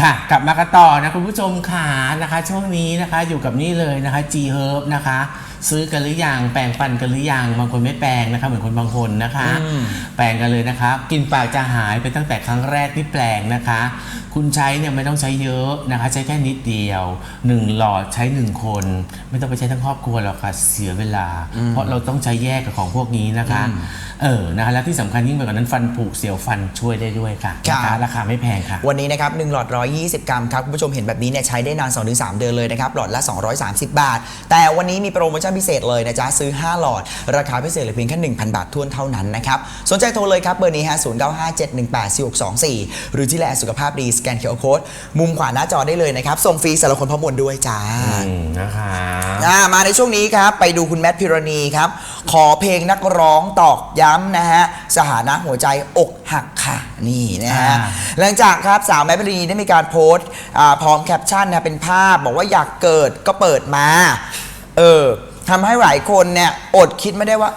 ค่ะ กลับมากันต่อนะคุณผู้ชมขานะคะ ช่วงนี้นะคะอยู่กับนี่เลยนะคะ G Herb นะคะ ซื้อกันหรือยังแปรงฟันกันหรือยังบางคนไม่แปรงนะคะ เหมือนคนบางคนนะคะอืมแปรงกันเลยนะคะกินปากจะหายไปตั้งแต่ครั้งแรกที่แปรงนะคะ คุณใช้เนี่ยไม่ต้องใช้เยอะนะคะ ใช้แค่นิดเดียวหนึ่งหลอดใช้หนึ่งคน ไม่ต้องไปใช้ทั้งครอบครัวหรอกค่ะเสียเวลา เพราะเราต้องใช้แยกกับของพวกนี้นะคะ เออนะคะแล้วที่สำคัญยิ่งไปกว่านั้นฟันผุเสียวฟันช่วยได้ด้วยค่ะนะครัคะบ ราคาไม่แพงค่ะ วันนี้นะครับ1หลอด 120 กรัมครับ คุณผู้ชมเห็นแบบนี้เนี่ยใช้ได้นาน 2-3 เดือนเลยนะครับ หลอดละ 230 บาท แต่วันนี้มีโปรโมชั่นพิเศษเลยนะจ๊ะ ซื้อ 5 หลอด ราคาพิเศษเหลือเพียงแค่ 1,000 บาททวนเท่านั้นนะครับ สนใจโทรเลยครับเบอร์นี้ฮะ0957184624 หรือที่แลสุขภาพดีสแกนเคอร์โค้ดมุมขวาหน้าจอได้เลยนะครับส่งฟรีสำหรับคนพร้อมมวลด้วยจ้า อืมนะคะ อ่ามาในช่วงนี้ครับ ไปดูคุณแมทพิรณีครับ ขอเพลงนักร้องตอกย้ำนะฮะสถานะหัวใจอกหักค่ะนี่นะฮะอ่า หลังจากครับสาวแมทพิรณีได้มีการโพสต์อ่าพร้อมแคปชั่นนะเป็นภาพบอกว่าอยากเกิดก็เปิดมาเออทำให้หลายคนเนี่ยอดคิดไม่ได้ว่า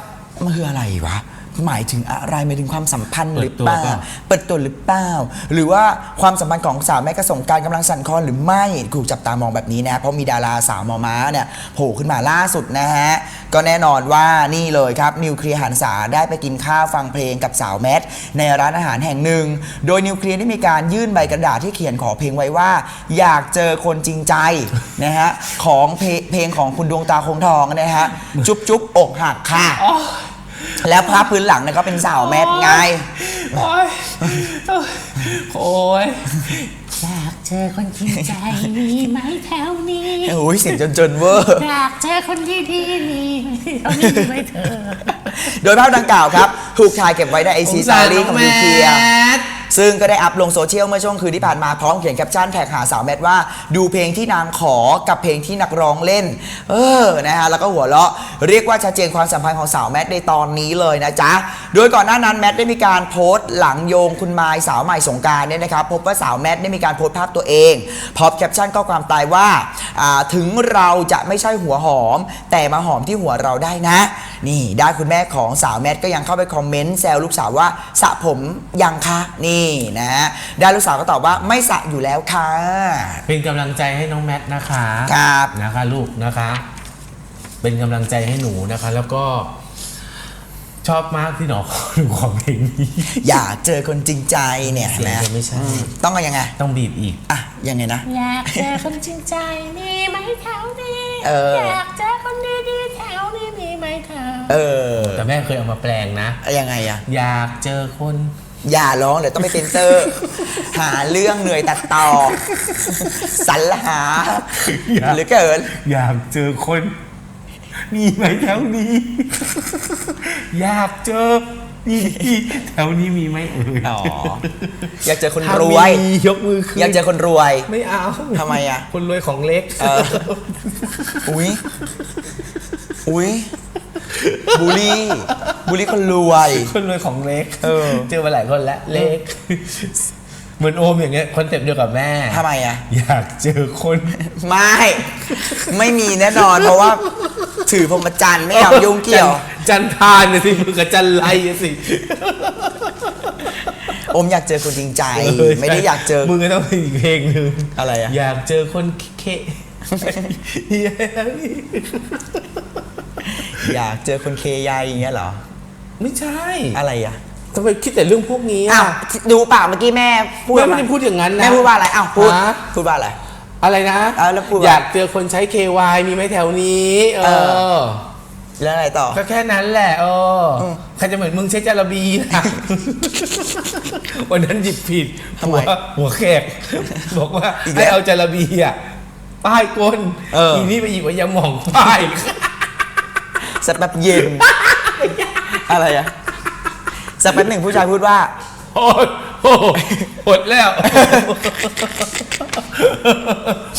มันคืออะไรวะ หมายถึงอะไรหมายถึงความสัมพันธ์หรือเปล่า เปิดตัวหรือเปล่า หรือว่าความสัมพันธ์ของสาวแม่กระสงกรารกำลังสั่นคลอนหรือไม่ถูกจับตามองแบบนี้นะเพราะมีดาราสาวมอม้าเนี่ยโผล่ขึ้นมาล่าสุดนะฮะ ก็แน่นอนว่านี่เลยครับ นิวเคลียร์หันษาได้ไปกินข้าวฟังเพลงกับสาวแมทในร้านอาหารแห่งหนึ่ง โดยนิวเคลียร์ได้มีการยื่นใบกระดาษที่เขียนขอเพลงไว้ว่า อยากเจอคนจริงใจนะฮะของเพลงเพลงของคุณดวงตาคงทองนะฮะจุ๊บจุ๊บอกหักค่ะ แล้วภาพพื้นหลังเนี่ยก็เป็นสาวแมทไง โอ้ยโอ้ยอยากเจอคนจริงใจมีไหมแถวนี้โอ้ยเสียงจนจนๆเวอร์ อยากเจอคนที่ดีมีไหมแถวนี้มีไหมเธอ โดยภาพดังกล่าวครับ ถูกถ่ายเก็บไว้ในไอซีสตอรี่ของนิวเคลียร์ท ซึ่งก็ได้อัพลงโซเชียลเมื่อช่วงคืนที่ผ่านมาพร้อมเขียนแคปชั่นแท็กหาสาวแมทว่า ดูเพลงที่นางขอกับเพลงที่นักร้องเล่น เออนะฮะแล้วก็หัวเราะเรียกว่าชัดเจนความสัมพันธ์ของสาวแมทในตอนนี้เลยนะจ๊ะโดยก่อนหน้านั้นแมทได้มีการโพสต์หลังโยงคุณมายสาวใหม่สงกรารเนี่ยนะครับพบว่าสาวแมทได้มีการโพสต์ภาพตัวเองพร้อมแคปชั่นข้อความตายว่าอ่า ถึงเราจะไม่ใช่หัวหอม แต่มาหอมที่หัวเราได้นะ นี่ด้านคุณแม่ของสาวแมทก็ยังเข้าไปคอมเมนต์แซวลูกสาวว่าสระผมยังคะนี่นะด้านลูกสาวก็ตอบว่าไม่สระอยู่แล้วค่ะเป็นกำลังใจให้น้องแมทนะคะครับ นะคะลูกนะคะ เป็นกำลังใจให้หนูนะคะ แล้วก็ ชอบมากที่หนอหนูของเพลงนี้ อยากเจอคนจริงใจเนี่ยเสียงนะจะไม่ใช่ต้องเอายังไงต้องบีบอีก อะยังไงนะ อยากเจอคนจริงใจมีไหมแถวนี้เอออ ยากเจอคนดีๆแถวนี้มีไหมเธอเออแต่แม่เคยเอามาแปลงนะ ยังไงอะอยากเจอคน อย่าร้องเดี๋ยวต้องไปเซ็นเซอร์ หาเรื่องเหนื่อยตัดต่อสรรหาอย่า หรือเกิน อยากเจอคน มีไหมแถวนี้ อยากเจอนี่แถวนี้มีไหมเอ่ยอ๋ออยากเจอคนถ้ารวย มียกมือขึ้นอยากเจอคนรวย ไม่เอาทำไมอะ คนรวยของเล็ก เอออุ้ยอุ้ยบูลลี่บูลลี่คนรวย คนรวยของเล็ก เออ เจอมาหลายคนแล้ว เล็ก เหมือนโอมอย่างเงี้ยคอนเซ็ปต์เดียวกับแม่ ทำไมอะอยากเจอคน ไม่ ไม่มีแน่นอน เพราะว่า ถือพรหมจันทรย์ไม่อยากยุ่งเกี่ยว จันจันทานน่ะสิมือกับจันไรน่ะสิอมอยากเจอคนจริงใจ ไม่ได้อยากเจอ มึงก็ต้องเป็นอีกเพลงหนึ่งอะไรอะ อยากเจอคนเคอยากเจอคนเคยายอย่างเงี้ยเหรอ ไม่ใช่ อะไรอะ ทำไมคิดแต่เรื่องพวกนี้อ้าวอะดูเปล่าเมื่อกี้แม่พูดแม่อะไม่ไรได้พูดอย่างนั้นนะ แม่พูดว่าอะไรอ้าวพูดฮะ พูดว่าอะไร อะไรนะเอาแล้วพูดว่าอยากเจอคนใช้ KY มีไหมแถวนี้ เอเอ อ แล้วอะไรต่อ ก็แค่นั้นแหละเอออมใครจะเหมือนมึงใช้จาระบีนะ วันนั้นหยิบผิดทำไมหัวหัวแขก บอกว่าอีกแล้วให้เอาจาระบีอะป้ายก้นเอออี นี่ไปหยิบว่ายาหม่องป้าย สักแป๊บเย็น อะไรอะ สักแป๊บหนึ่งผู้ชายพูดว่า โอ้ยโอ้ยหมดแล้ว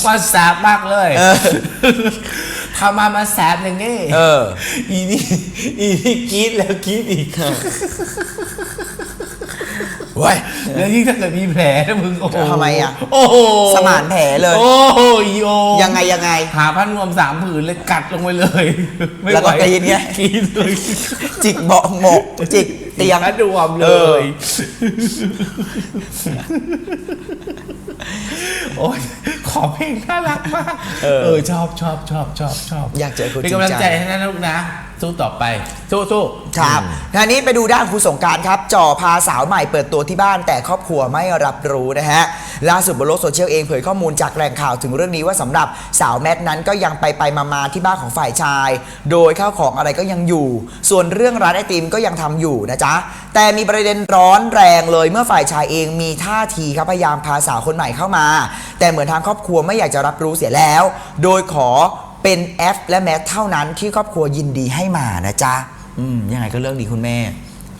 มาแสบมากเลยทำมามาแสบอย่างนี้เออ อีนี่อีนี่กรีดแล้วกรีดอีก เว้ยแล้วยิ่งถ้าเกิดมีแผลนะมึงโอ้โหทำไมอะโอ้โหสมานแผลเลย โอ้โหอีโอยังไงยังไง หาผ้านวมสามผืนเลยกัดลงไปเลยไม่แล้วไหวก็กรีดไงกรีดเลยจิกเบาะหมกจิกเตรียมกระดวมเลเออ ย โอ้ยขอเพลงน่ารักมาก เออเออชอบชอบชอบชอบชอบ อยากเจอคนเป็นกำลังจริงใจใจให้นะลูกนะ สู้ต่อไป สู้สู้ครับงานนี้ไปดูด้านครูสงกรารครับจ่อพาสาวใหม่เปิดตัวที่บ้านแต่ครอบครัวไม่รับรู้นะฮะล่าสุดบนโลกโซเชียลเองเผยข้อมูลจากแหล่งข่าวถึงเรื่องนี้ว่าสำหรับสาวแมทนั้นก็ยังไปไปมามาที่บ้านของฝ่ายชาย โดยข้าวของอะไรก็ยังอยู่ ส่วนเรื่องร้านไอติมก็ยังทำอยู่นะจ๊ะแต่มีประเด็นร้อนแรงเลยเมื่อฝ่ายชายเองมีท่าทีครับพยายามพาสาวคนใหม่เข้ามา แต่เหมือนทางครอบครัวไม่อยากจะรับรู้เสียแล้ว โดยขอ เป็นแอฟและแมทเท่านั้นที่ครอบครัวยินดีให้มานะจ๊ะอืมยังไงก็เรื่องดีคุณแม่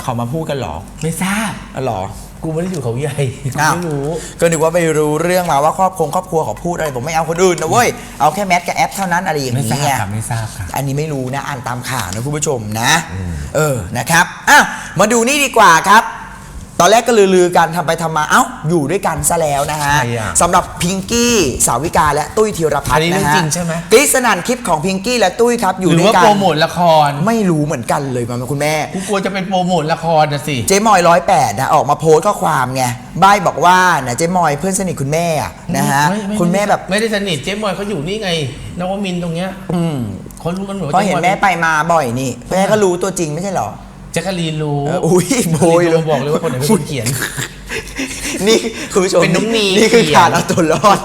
เขามาพูดกันเหรอไม่ทราบอ๋อเหรอ กูไม่ได้อยู่เขาใหญ่กูอ้าว ไม่รู้ ก็นึกว่าไปรู้เรื่องมาว่าครอบครัวครอบครัวเขาพูดอะไรผมไม่เอาคนอื่นนะเว้ย เอาแค่แมทกับแอปเท่านั้นอะไรอย่างไม่ทราบนี้ไง ค่ะไม่ทราบค่ะ อันนี้ไม่รู้นะ อ่านตามข่าวนะคุณผู้ชมนะ เออนะครับอะมาดูนี่ดีกว่าครับ ตอนแรกก็ลือๆกันทำไปทำมาเอ้าอยู่ด้วยกันซะแล้วนะฮะใครอะสำหรับพิงกี้สาวิกาและตุ้ยธีรพัฒอันน์นี้นะเรื่องฮะจริงใช่ไหมกฤษนันคลิปของพิงกี้และตุ้ยครับอยู่หรือด้วยว่ากัน โปรโมทละครไม่รู้เหมือนกันเลยมาคุณแม่ กูกลัวจะเป็นโปรโมทละครนะสิ เจ๊มอยร้อยแปดนะออกมาโพสต์ข้อความไงบ้ายบอกว่านะเจ๊มอยเพื่อนสนิทคุณแม่อะนะฮะไไคุณแม่แบบไม่ได้สนิทเจ๊มอยเขาอยู่นี่ไงนวมินทร์ตรงเนี้ยอืมเขารู้กันหมดว่าเพราะเห็นจ๊อยแม่ไปมาบ่อยนี่แม่ก็รู้ตัวจริงไม่ใช่เหรอ แจ๊กกะลีนรู้เอออุ้ยโบยเลยบอกเลยว่าคนไหนเป็นคนเขียน นี่คุณผู้ชมเป็นน้องนีนี่คือเขียนขาดเอาตัวรอด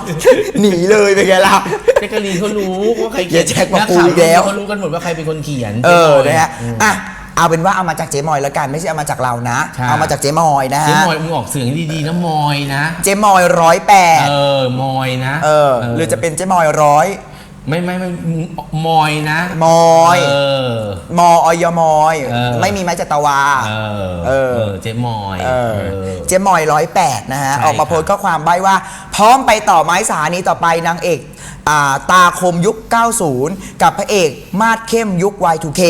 หนีเลยเป็นไงล่ะ แจ๊กกะลีนเขารู้ว่าใครเดี๋ยวแจ็คมาปูอีกแล้วเขารู้กันหมดว่าใครเป็นคนเขียนเออจ๊มยนะฮะอะเอาเป็นว่าเอามาจากเจ๊มอยแล้วกันไม่ใช่เอามาจากเรานะ ใช่ เอามาจากเจ๊มอยนะเจ๊ฮะมอยมึงออกเสียงดีๆนะมอยนะ เจ๊มอยร้อยแปดเออมอยนะเออหรือจะเป็นเจ๊มอยร้อย ไม่ไม่ไม่มอยนะมอย เออ มออยมอยเออ ไม่มีไม้จัตวา เออเออ เจ๊มอยเออเออ เจ๊มอยร้อยแปดนะฮะ ใช่ออกมาโพสต์ข้อความใบว่า พร้อมไปต่อไม้สถานีต่อไปนางเอก อ่าตาคมยุค 90 กับพระเอกมาดเข้มยุค Y2K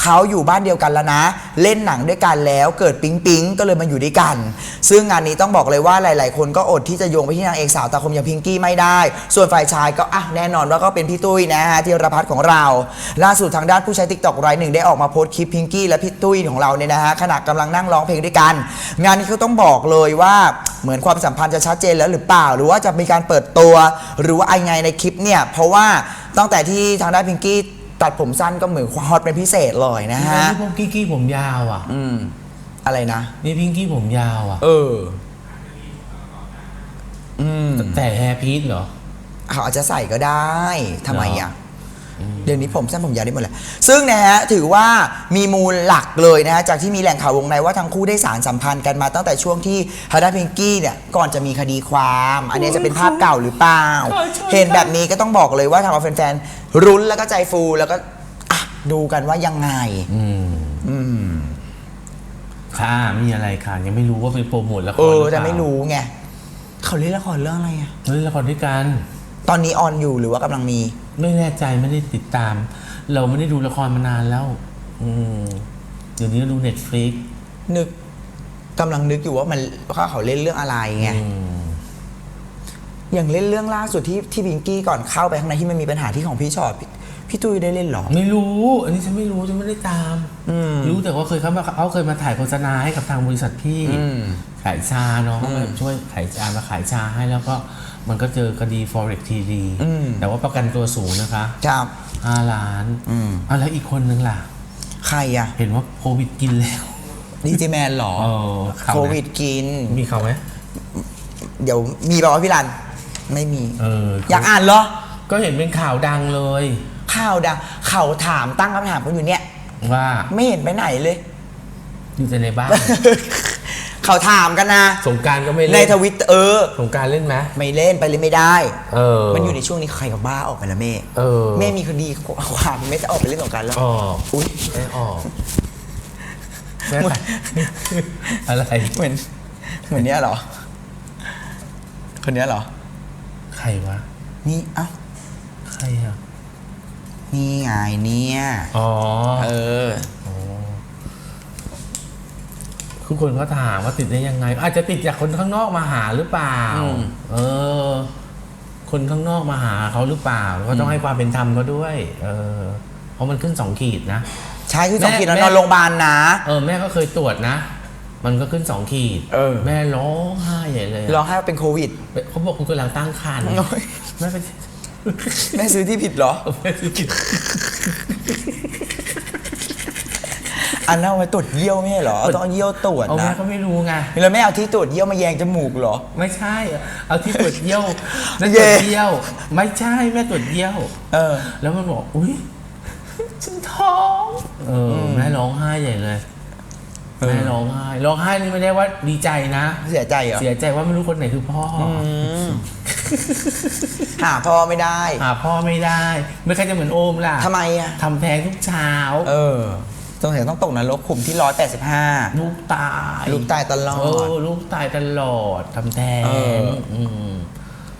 เขาอยู่บ้านเดียวกันแล้วนะ เล่นหนังด้วยกันแล้วเกิดปิ๊งปิ๊งก็เลยมาอยู่ด้วยกัน ซึ่งงานนี้ต้องบอกเลยว่าหลาย ๆ คนก็อดที่จะโยงไปที่นางเอกสาวตาคมอย่างพิงกี้ไม่ได้ ส่วนฝ่ายชายก็อะแน่นอนว่าก็เป็นพี่ตุ้ยนะฮะที่รพัฒน์ของเรา ล่าสุดทางด้านผู้ใช้ติ๊กตอกรายหนึ่งได้ออกมาโพสต์คลิปพิงกี้และพี่ตุ้ยของเราเนี่ยนะฮะขณะกำลังนั่งร้องเพลงด้วยกัน งานนี้เขาต้องบอกเลยว่า เหมือนความสัมพันธ์จะชัดเจนแล้วหรือเปล่า หรือว่าจะมีการเปิดตัว หรือว่าไงในคลิปเนี่ย เพราะว่าตั้งแต่ที่ทางด้านพิงกี้ตัดผมสั้นก็เหมือนฮอตเป็นพิเศษเลยนะฮะ นี่พวกกี้กี้ผมยาวอะ อืม อะไรนะ นี่พิงกี้ผมยาวอะ เออ อืม แต่แฮร์พีทเหรอ เขาอาจจะใส่ก็ได้ทำไมอะ เดี๋ยวนี้ผมสั้นผมยาวได้หมดเลยซึ่งนะฮะถือว่ามีมูลหลักเลยนะฮะจากที่มีแหล่งข่าววงในว่าทั้งคู่ได้สารสัมพันธ์กันมาตั้งแต่ช่วงที่ฮาร์ดพิงกี้เนี่ยก่อนจะมีคดีความ อันนี้จะเป็นภาพเก่าหรือเปล่า เห็นแบบนี้ก็ต้องบอกเลยว่าทำเอาแฟนๆรุ้นแล้วก็ใจฟูแล้วก็อะดูกันว่ายังไง อืมอืมค่ะมีอะไรค่ะ ยังไม่รู้ว่าเป็นโปรโมทละครเออหเปล่าแต่ไม่รู้ไงเขาเล่นละครเรื่องอะไรอะเล่นละครด้วยกัน ตอนนี้ออนอยู่หรือว่ากำลังมี ไม่แน่ใจไม่ได้ติดตาม เราไม่ได้ดูละครมานานแล้ว อืมเดี๋ยวนี้เราดูเน็ตฟลิกนึกกำลังนึกอยู่ว่ามันว่าเขาเล่นเรื่องอะไรไงอย่างเล่นเรื่องล่าสุดที่ที่พิงกี้ก่อนเข้าไปข้างในที่มันมีปัญหาที่ของพี่ชอต พี่พี่ตุ้ยได้เล่นเหรอ ไม่รู้ อันนี้ฉันไม่รู้ฉันไม่ได้ตาม อืมรู้แต่ว่าเคยเขามาเขาเคยมาถ่ายโฆษณาให้กับทางบริษัทพี่อืมขายชาเนาะเขาแบบช่วยขายชามาขายชาให้แล้วก็มันก็เจอคดี forex TD อืม แต่ว่าประกันตัวสูงนะคะครับ ห้าล้านอืม อะแล้วอีกคนนึงล่ะ ใครอะเห็นว่าโควิดกินแล้วดีเจแมนเหรอ เออข่าวนะโควิดกิน มีเขาไหม เดี๋ยวมีบอกว่าพี่รัน ไม่มีเออ อยากอ่านเหรอ ก็เห็นเป็นข่าวดังเลย ข่าวดังเขาถามตั้งคำถามกันอยู่เนี่ย ว่าไม่เห็นไปไหนเลย อยู่แต่ในบ้านเขาถามกันนะสงกรารก็ไม่ในเล่นทวิตเออ สงกรารเล่นไหมไม่เล่นไปเลยไม่ได้ เออ มันอยู่ในช่วงนี้ใครกับบ้าออกไปแล้วเม่เออ แม่มีคดีความแม่จะออกไปเล่นสงกรารแล้ว ออกอุ้ยไม่ออกแม่เหมืไปอนอะไร เหมือนเหมือนเนี้ยเหรอ คนเนี้ยเหรอ ใครวะ นี่เอ้า ใครอะ นี่ไงเนี่ยอ๋อเออคือคนก็ถามว่าติดได้ยังไง อาจจะติดจากคนข้างนอกมาหาหรือเปล่าอืมเออ คนข้างนอกมาหาเขาหรือเปล่าก็ต้องให้ความเป็นธรรมเขาด้วย เออ เพราะมันขึ้นสองขีดนะใช่ช่คือสองแม่ขีดแล้วแม่นอนโรงพยาบาลนะเออแม่ก็เคยตรวจนะมันก็ขึ้นสองขีดเออแม่ร้องไห้ใหญ่เลยอะร้องไห้ว่าเป็นโควิดเขาบอกคุณกำลังตั้งครรภ์โอ้ยแม่เป็น แม่ซื้อที่ผิดเหรอแม่คือผิดอันนั้นเอาไว้ตรวจเยี่ยวไม่ใช่เหรอ ต้องเอาเยี่ยวตรวจเอาแม่นะก็ไม่รู้ไง แล้วแม่เอาที่ตรวจเยี่ยวมาแยงจมูกเหรอ ไม่ใช่ เอาที่ตรวจเยี่ยวแม่ตเย่รวจเยี่ยว ไม่ใช่แม่ตรวจเยี่ยว เออ แล้วมันบอก อุ้ยฉันท้อง เอออแม่ร้องไห้ใหญ่เลย เออ แม่ร้องไห้ ร้องไห้นี่ไม่ได้ว่าดีใจนะ เสียใจเหรอ เสียใจว่าไม่รู้คนไหนคือพ่ออ หาพ่อไม่ได้ หาพ่อไม่ได้ ไม่ใครจะเหมือนโอมล่ะทำไมอะ ทำแท้งทุกเช้าเออสงสัยต้องตกนรกขุมที่ร้อยแปดสิบห้าลูกตายลูกตายตลอเอดอลูกตายตลอดทำแท้งเออ ม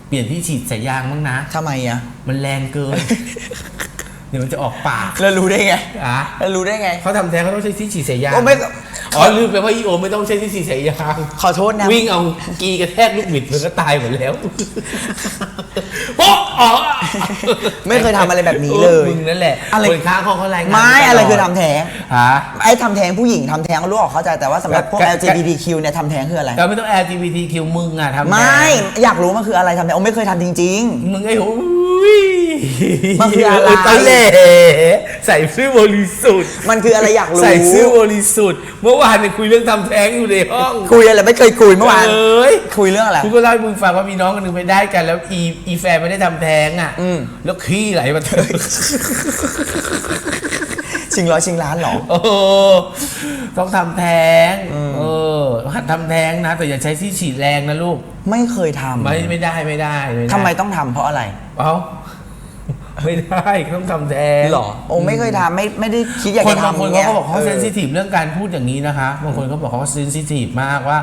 เปลี่ยนที่ฉีดสายยางบ้างนะ ทำไมอะ มันแรงเกิน เดี๋ยวมันจะออกปากแล้วรู้ได้ไงอะแล้วรู้ได้ไงเขาทำแท้งเขาต้องใช้ที่ฉีดสายยางโอ้ไม่อ๋อลืมไปว่าอีโอไม่ต้องใช้ที่ฉีดสายยางขอโทษนะวิ่งเอากีกระแทกลูกบิดมันก็ตายหมดแล้วโป๊ะอ๋อไม่เคยทำอะไรแบบนี้เลยออมึงนั่นแหละอะไรคนข้างห้องเขารายงานไม่ตลดอะไรคือทำแท้งฮะไอ้ทำแท้งผู้หญิงทำแท้งรู้ออกเข้าใจแต่ว่าสำหรับพวกก็ก็ LGBTQ เนี่ยทำแท้งคืออะไรแต่ไม่ต้อง LGBTQ มึงอะทำแท้งไม่อยากรู้มันคืออะไรทำแท้งโอ้ไม่เคยทำจริงมึงไอ้โอ้ย มันคืออะไรเตะเล่ใส่ซื่อบริสุทธิ์ๆมันคืออะไรอยากรู้ ใส่ซื่อบริสุทธิ์ เมื่อวานเนี่ยคุยเรื่องทำแท้งอยู่ในห้อง คุยอะไรไม่เคยคุยเมื่อวานเอ้ย คุยเรื่องอะไร คุณก็เล่าให้มึงฟังว่ามีน้องคนหนึงไปได้กัน แล้วอีอีแฟนไม่ได้ทำแท้งอะอืมแล้วขี้ไหลมาเถอะ ชิงร้อยชิงล้านเหรอโอ้ต้องทำแท้ง เออหัดทำแท้งนะ แต่อย่าใช้ที่ฉีดแรงนะลูก ไม่เคยทำไม่ไม่ได้ไม่ได้ไม่ได้ทำไมต้องทำเพราะอะไร เอ้า ไม่ได้ต้องทำแท้งหรอโอ้ไม่เคยทำไม่ไม่ได้คิดอยากคนจะบางทำคนงี้เขาก็บอกเขาออเซนซิทีฟเรื่องการพูดอย่างนี้นะคะบางคนเขาบอกเขาเซนซิทีฟมากว่า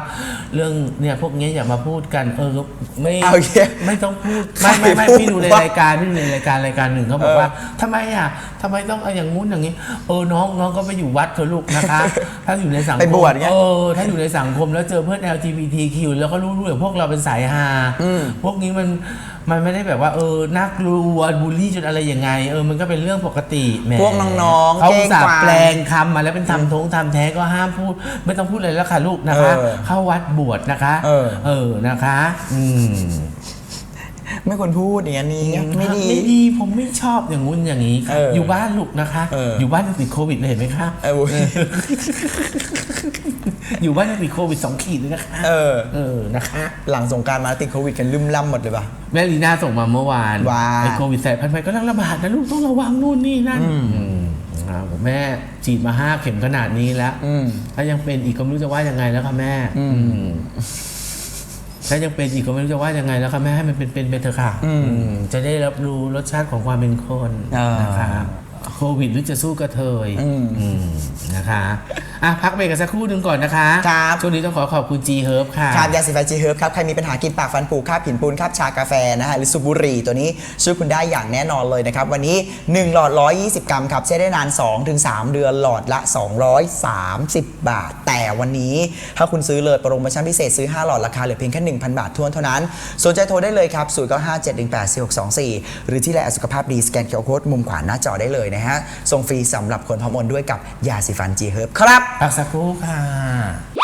เรื่องเนี่ยพวกเนี้ยอย่ามาพูดกันเออไม่เอาเหี้ยไม่ต้องพูดไม่ไม่ไม่ใครพูดพี่ดูในวะรายการพี่ดูในรายการรายการหนึ่งเขาบอกเออว่าทำไมอะทำไมต้องเอาอย่างงู้นอย่างนี้ เออน้องน้องก็ไปอยู่วัดเถอะลูกนะคะ ถ้าอยู่ในสังคมไปบวชไงเออถ้าอยู่ในสังคมแล้วเจอเพื่อน LGBTQ แล้วก็รู้รู้อย่างพวกเราเป็นสายฮาอืมพวกนี้มัน มันไม่ได้แบบว่าเออน่ากลัวบูลลี่จนอะไรยังไง เออมันก็เป็นเรื่องปกติแหมพวกน้องๆเขาอุตส่าเก้งกห์วางแปลงคำมาแล้วเป็นทำทงทำแท้ก็ห้ามพูด ไม่ต้องพูดอะไรแล้วค่ะลูกนะคะ เออเข้าวัดบวชนะคะเออ เออนะคะ อืม ไม่ควรพูดอย่างนี้ ไม่ดี ไม่ดีผมไม่ชอบอย่างงู้นอย่างนี้ค่ะเออออยู่บ้านลูกนะคะเออออยู่บ้านยังติดโควิดเลยเห็นไหมคะเอออยู่บ้านยังติดโควิดสองขีดเลยนะคะเออเออนะคะ หลังสงกรารมาติดโควิดกันลืมล่ำหมดเลยป่ะแม่ลีน่าส่งมาเมื่อวานว่าไอ้โควิดสายพันธุ์ใหม่ก็ระบาดนะลูกต้องระวังนู่นนี่นั่นอืมอ่าผมแม่ฉีดมาห้าเข็มขนาดนี้แล้วอืมถ้ายังเป็นอีกก็ไม่รู้จะว่ายังไงแล้วค่ะแม่อืมอืม ถ้ายังเป็นอีกก็ไม่รู้จะว่ายังไงแล้วค่ะแม่ให้มันเป็นเป็นไปเถอะค่ะอืมอืมจะได้รับรู้รสชาติของความเป็นคนอ่านนะคะโควิดหรือจะสู้กระเทยอืมอืมนะคะอะพักเบรกกันสักครู่หนึ่งก่อนนะคะครับ ช่วงนี้ต้องขอขอบคุณ G Herb ค่ะ ครับยาสีฟันจีเฮิร์บครับ ใครมีปัญหากินปากฟันผุคราบหินปูนคราบชากาแฟนะฮะหรือสูบบุหรี่ตัวนี้ช่วยคุณได้อย่างแน่นอนเลยนะครับ วันนี้ 1 หลอด 120 กรัมครับ ใช้ได้นาน 2-3 เดือนหลอดละ 230 บาท แต่วันนี้ถ้าคุณซื้อเลยโปรโมชั่นพิเศษซื้อ 5 หลอดราคาเหลือเพียงแค่1,000 บาททวนเท่านั้นสนใจโทรได้เลยครับ0957184624 หรือที่ไลน์สุขภาพดีสแกนเคอร์โคดมุมขวาหน้าจอได้เลยนะฮะส่งฟรีสำหรับคนพร้อมโอนด้วยกับยาสีฟันจีเฮิร์บครับพักสักครู่ค่ะ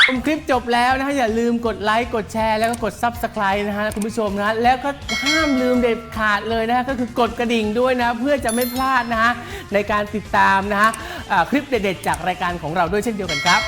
ชมคลิปจบแล้วนะฮะอย่าลืมกดไลค์กดแชร์แล้วก็กด Subscribe นะฮะคุณผู้ชมนะฮะแล้วก็ห้ามลืมเด็ดขาดเลยนะฮะก็คือกดกระดิ่งด้วยนะเพื่อจะไม่พลาดนะฮะในการติดตามนะฮะอ่าคลิปเด็ดๆจากรายการของเราด้วยเช่นเดียวกันครับ